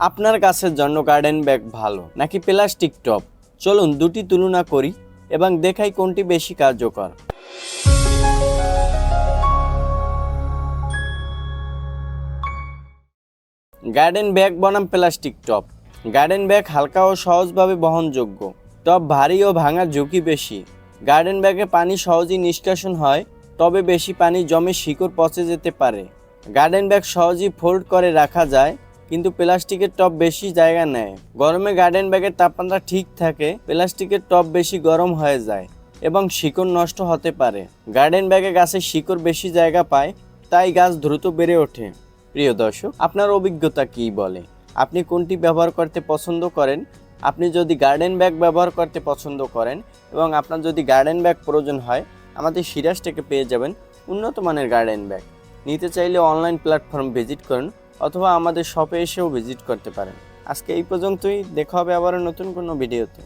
আপনার গাছের জন্য গার্ডেন ব্যাগ ভালো, নাকি প্লাস্টিক টপ চলুন দুটি তুলনা করি এবং দেখাই কোনটি বেশি কার্যকর। গার্ডেন ব্যাগ বনাম প্লাস্টিক টপ গার্ডেন ব্যাগ হালকা ও সহজভাবে বহনযোগ্য টপ ভারী ও ভাঙার ঝুঁকি বেশি। গার্ডেন ব্যাগে পানি সহজেই নিষ্কাশন হয়, তবে বেশি পানি জমে শিকড় পচে যেতে পারে। গার্ডেন ব্যাগ সহজেই ফোল্ড করে রাখা যায় কিন্তু প্লাস্টিকের টব বেশি জায়গা নেয়। গরমে গার্ডেন ব্যাগের তাপমাত্রা ঠিক থাকে, প্লাস্টিকের টব বেশি গরম হয়ে যায় এবং শিকড় নষ্ট হতে পারে। গার্ডেন ব্যাগে গাছের শিকড় বেশি জায়গা পায়, তাই গাছ দ্রুত বেড়ে ওঠে। প্রিয় দর্শক, আপনার অভিজ্ঞতা কী বলে? আপনি কোনটি ব্যবহার করতে পছন্দ করেন? আপনি যদি গার্ডেন ব্যাগ ব্যবহার করতে পছন্দ করেন এবং আপনার যদি গার্ডেন ব্যাগ প্রয়োজন হয়, আমাদের সিরাজ থেকে পেয়ে যাবেন উন্নত মানের গার্ডেন ব্যাগ। নিতে চাইলে অনলাইন প্ল্যাটফর্ম ভিজিট করুন। অথবা আমাদের শপে এসেও ভিজিট করতে পারেন। আজকে এই পর্যন্তই, দেখা হবে আবার নতুন কোনো ভিডিওতে